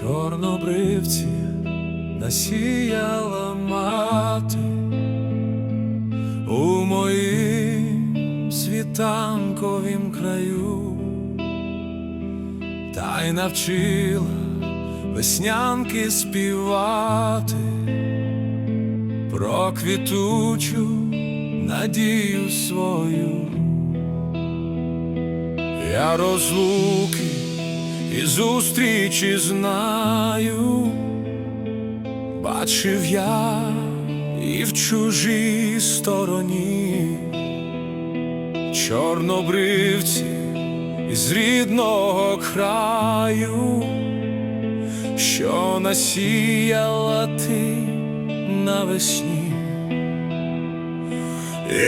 чорнобривці насіяла мати у моїм світанковім краю, та й навчила веснянки співати про квітучу надію свою. Я розлуки і зустрічі знаю, бачив я і в чужій стороні, чорнобривці із рідного краю, що насіяла ти навесні.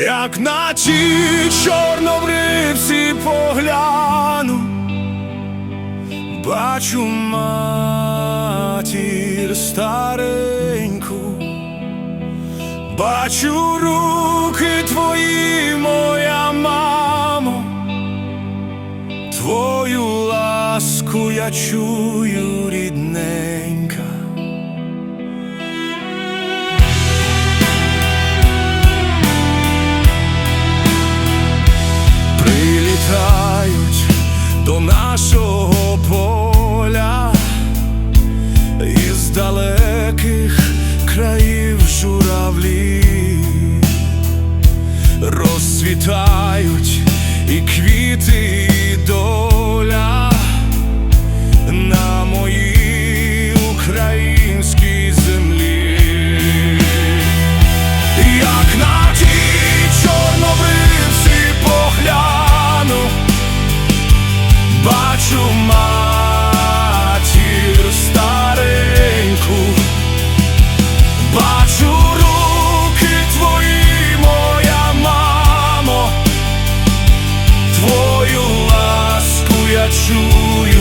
Як на ті чорнобривці погляну, бачу матір стареньку, бачу руки твої, моя мамо, твою ласку я чую рідненька. прилітають до нашого поля розквітають і квіти. you.